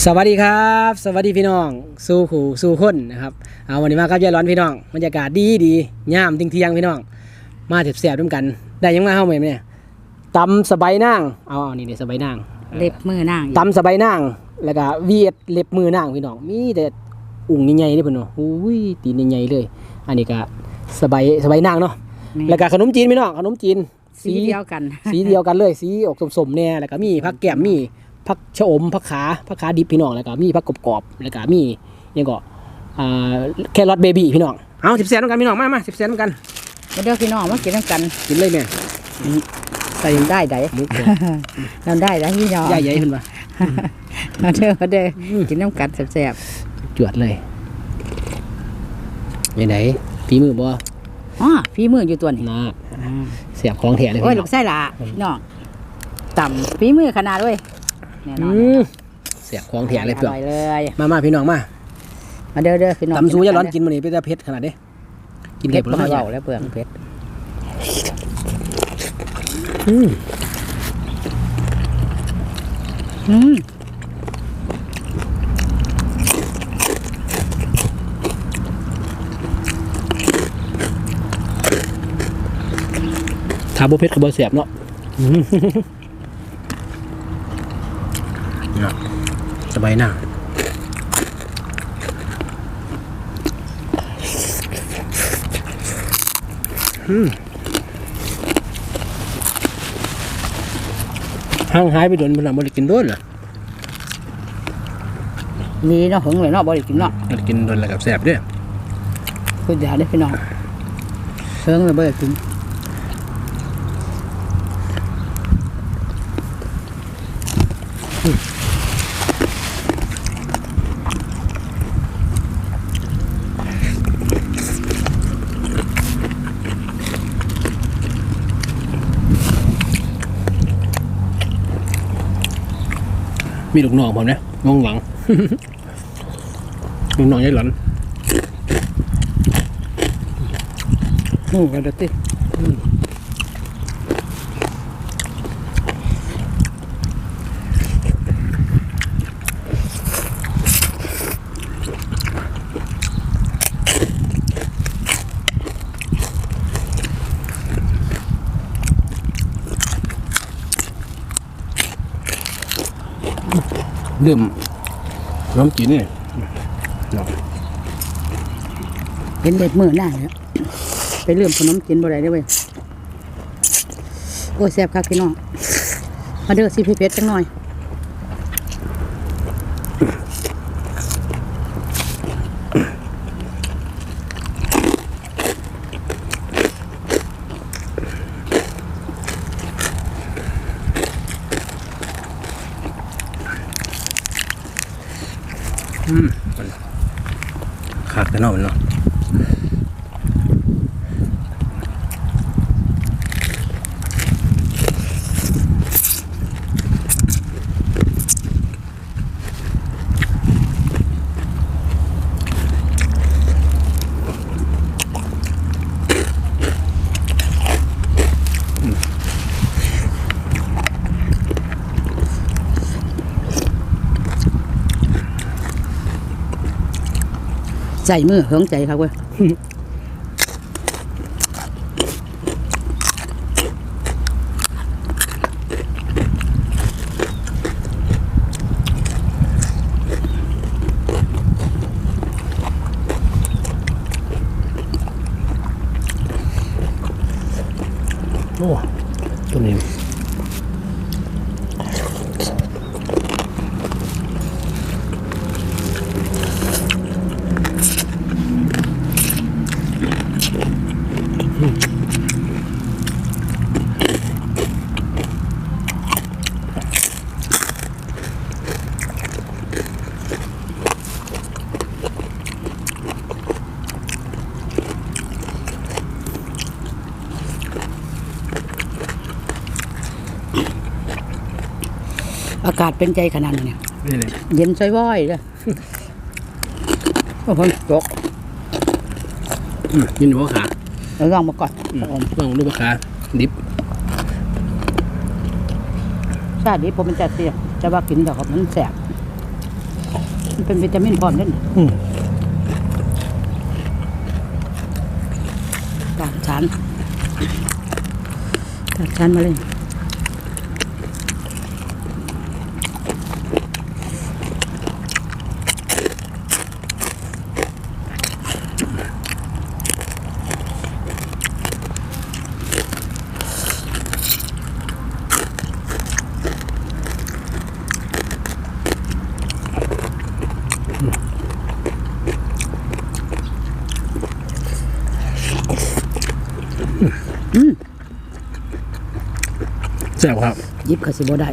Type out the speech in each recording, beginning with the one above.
สวัสดีครับ สวัสดีพี่น้องสู้ขู่สู้คนนะครับเอาวันนี้มาครับยายร้อนพี่น้องบรรยากาศดีดีย่ามทิ้งเที่ยงๆพี่น้อง มาเสียบๆด้วยกัน ได้ยังมาเข้าไหมเนี่ยตำสบายนางเอาเอานี่เดี๋ยวสบายนางเล็บมือนางอีกตำสบายนางแล้วก็เวียดเล็บมือนางพี่น้องมีแต่อุ่งใหญ่ๆนี่เพิ่นเนาะอุ้ยตีนใหญ่ๆเลย อันนี้ก็สบายสบายนางเนาะนี่แล้วก็ขนมจีนพี่น้องขนมจีนสีเดียวกัน สีเดียวกันเลยสีออกสมๆเนี่ยแล้วก็มีผักแก้มมี ผักชะอมผักขาผักขาดิบพี่น้องแล้วก็มีผักกรอบๆแล้วก็มีหยังก็อ่าแครอทเบบี้พี่น้องเอาสิบแสนต้องกันพี่น้องมามาสิบแสนต้องกันมาเด้อพี่น้องมากินน้ำกันกินเลยแม่ใส่ได้ไดหมุกเราได้ได้พี่น้องใหญ่ใหญ่ขึ้นมามาเด้อมาเด้ออมกินน้ำกันแซ่บจวดเลยยังไงฝีมือบ่ๆอ๋อฝีมืออยู่ตัวนี้นะเสียบของแถเลยโอ้ยพี่ลูน้องกไส้ละพี่น้องต่ำฝีมือขนาดด้วย แน่นออืนมเสียบของแถเลยอเพื่อนร่อยเลยมามาพี่น้องมามาเด้อเด้อพี่น้องตำซูยาร้อนกินมันนี่เป็นแต่เผ็ดขนาดเด้กินเผ็เผ็ดดบ่ผลให้ไม้เบาแล้วเปลืองเผ็ดอืมอืมถ้าบ่เผ็ดก็บ่เสียบเนาะอืมเนาะ สบายหน้าอืมห่างหายไปโดนมันน่ะบ่ได้กินโดนเหรอมีเนาะหึงเลยเนาะบ่ได้กินเนาะบ่ได้กินโดนแล้วกับแซ่บเด้อคุณเดี๋ยวได้อพี่น้องเฮิงเลยบ่ได้กินมี มีลูกน้องผมนะงงหลังลูกน้องยายหลันโอ้กันเด็ดติ ดื่มน้ำกินนี่เป็นเด็ดมือนาเนี่ยไปเรื่มขนมกินบ่ได้เด้เว้ยโอ้ยแซ่บคักพี่น้องมาเด้อสิพี่เพชรจังหน่อย ขาดกันเนาะมันเนาะ ใจมือเหิงใจครับเว้ย อากาศเป็นใจขนาดนี้เนี่ยนี่เลยเย็นช่วยว้อยเลยโอ้โหตกอืมยินดีว่าขาเอาลองมาก่อนอืมครับผมลองดูว่าขาดิบชาตินี้ผมมันจะเสียบจะว่ากินแต่ครับมันแสบมันเป็นวิตามินพร้อมเด้นอืมกากชันกากชันมาเลย แซ่บครับยิบก็สิบ่ได้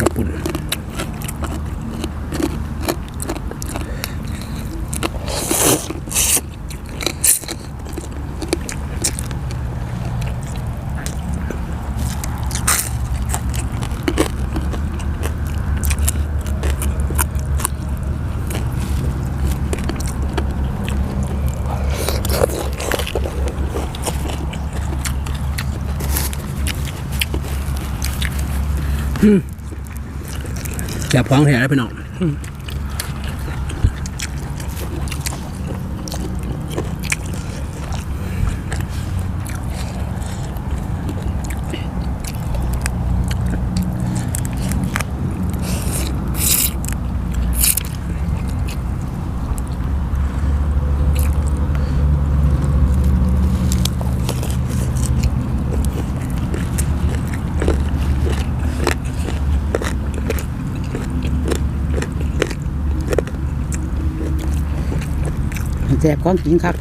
กระปุ่น แสบพ้องแท้แล้วพี่น้อง สบของจริงครับ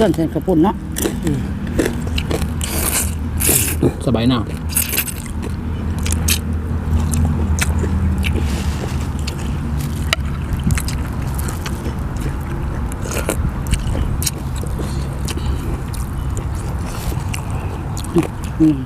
มันต้นเส้นกระปุ่นเนาะสบายหน้าอืม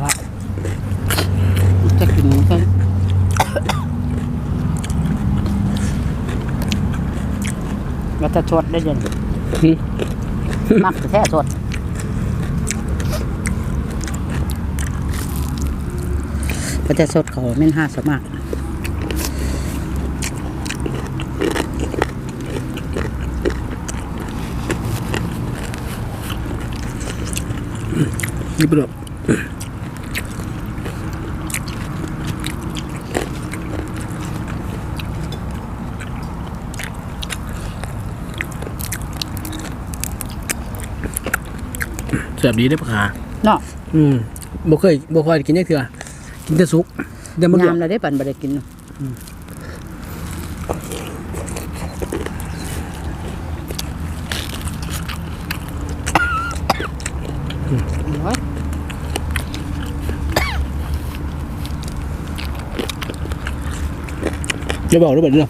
ว่าจะกินกัน ว่าจะชดได้เด่นอืมมักจะแท้สดก็จะสดเขาเม่นห้าสมากนี่เป็นแบบ แซ่บดีได้อปะขาเนาะอืมบ่เคยบ่ค่อยกินจักเทื่อกินแต่สุกเดี๋ยวมันยามเราได้ปั่นบ่ได้กินเนาะโอ้ยจะบอกได้แบบนี้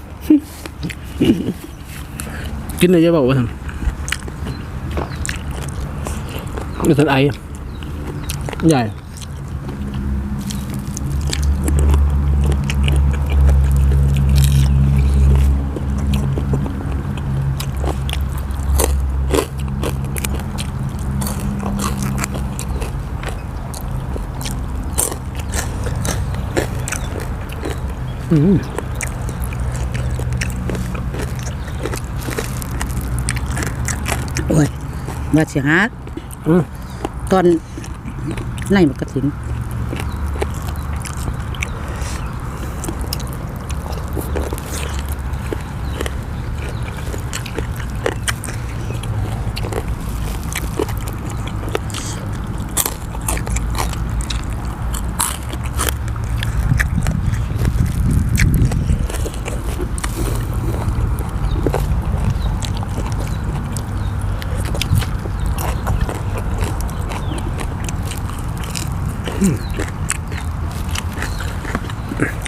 กินเลยจะบอกว่าทำ นี่สันไอ ใหญ่อืมโอ้ยมาเสียหาอืม ตอนในมันกระถิ่น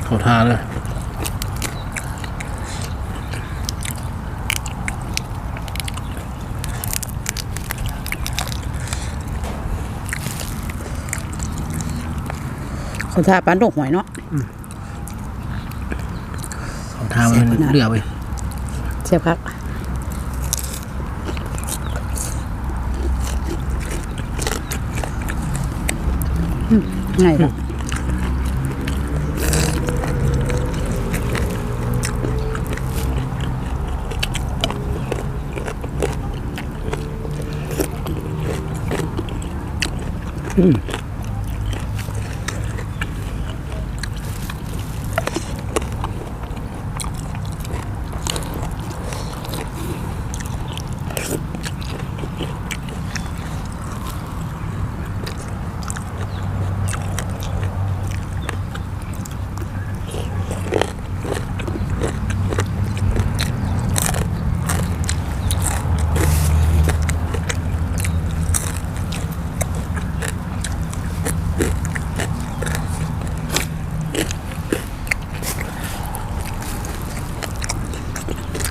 เขาทาเลยคนท่าปานดกหวยเนาะเขาทามันเลือไปเสียบครับ อืมไ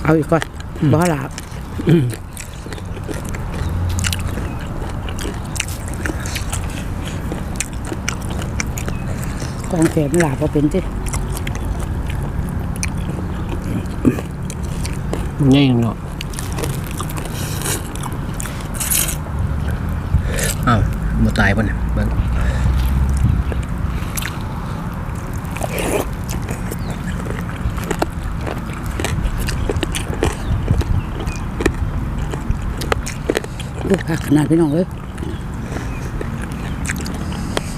เอาอีกก่อนบ่หลาบกองแขนหลาบพอเป็นจิมันง่ายเนาะอ้าวมาตายปะเนี่ยเบิ่ง ลูก ผักขนาดพี่น้องเอ้ย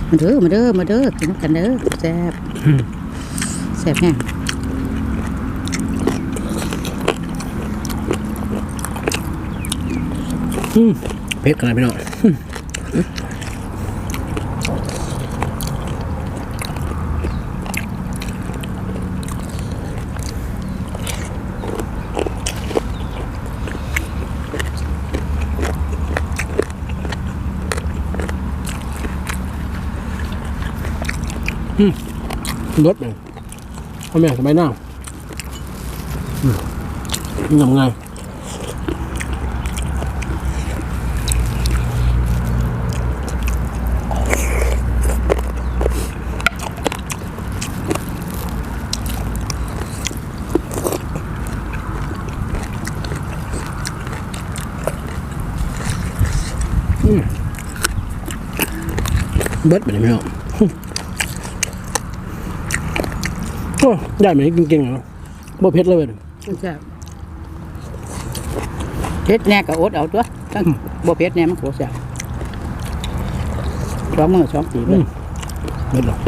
มาเด้อมาเด้อมาเด้อกินกันเด้อแซ่บแซ่บแห้งเผ็ดขนาดพี่น้อง รถเลยพ่อแม่สบายหน้าอืมทำไงเบิดไปเลยพี่น้อง โอ้ได้ไหมกินเก่งเหรอบ่เผ็ดเลยเว้ยแซ่บเผ็ดแน่ก็อดเอาตัวตั้งบ่เผ็ดแน่มันโคแซ่บสองมือสองปีเลยเบิดหรอก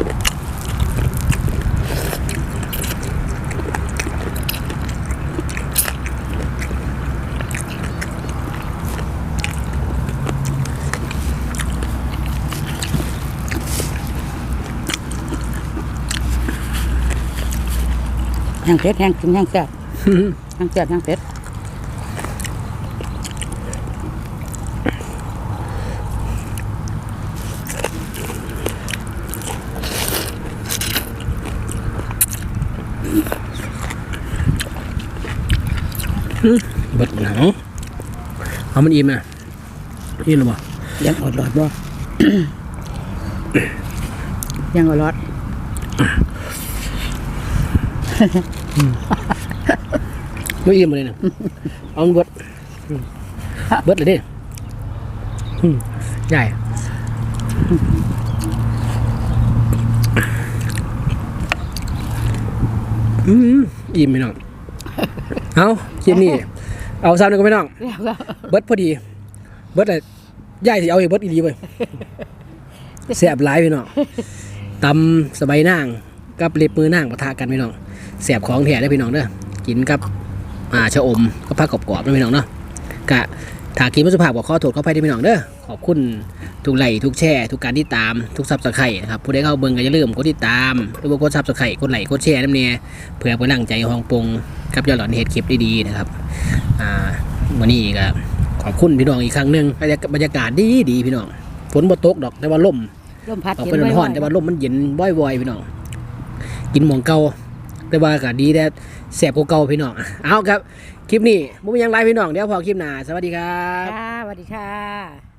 แห้งเผ็ดแห้งกินแห้งแซ่บแห้งแซ่บแห้งเผ็ดเบิดหนังเอามันอิ่มอะอิ่มหรือเปล่ายังอดหลอดบ่ยังอดหลอด ไม่อิ่มเลยนะเอามันเบิดอืมเบิดเลยเดิอืมใหญ่อืมอิ่มไปน้องเอาคลิปนี้เอาซ้ำหนึ่งก็ไม่น้องแล้วก็เบิดพอดี เบิดเลยย่ายสิเอาอีกเบิดอีดีไปแสบหลายพี่น้องตำสบายนางกับเล็บมือนางปะทะกันพี่น้อง แสบของแท้ได้อพี่น้องเด้อกินกับอ่าชะอมกับผักกรอบๆนะพี่น้องเนาะกะถ้ากินไม่สุภาพบอกขอโทษขออภัยด้วยพี่น้องเด้อขอบคุณทุกไลค์ทุกแชร์ทุกการที่ตามทุกซับสไครต์นะครับผู้ใดเข้าเบิ่งก็อย่าลืมกดติดตามหรือว่ากดซับสไครต์กดไลค์กดแชร์นั่นเนี่ยเพื่อเป็นกำลังใจของปงกับยอดหลอนเฮ็ดคลิปดีๆนะครับอ่าวันนี้ก็ขอบคุณพี่น้องอีกครั้งหนึ่งบรรยากาศบรรยากาศดีดีพี่น้องฝนบ่ตกดอกแต่ว่าลมลมพัดออกเย็ไปนไว้ร้อนๆแต่ว่าลมมันเย็นบ่อยๆพี่น้องกินหมองเก่า แต่ว่าก็ดีแต่แสบกว่าเก่าพี่น้องเอาครับ คลิปนี้บ่มีหยังไลฟ์พี่น้องเดี๋ยวพอคลิปหน้าสวัสดีครับ ค่ะสวัสดีค่ะ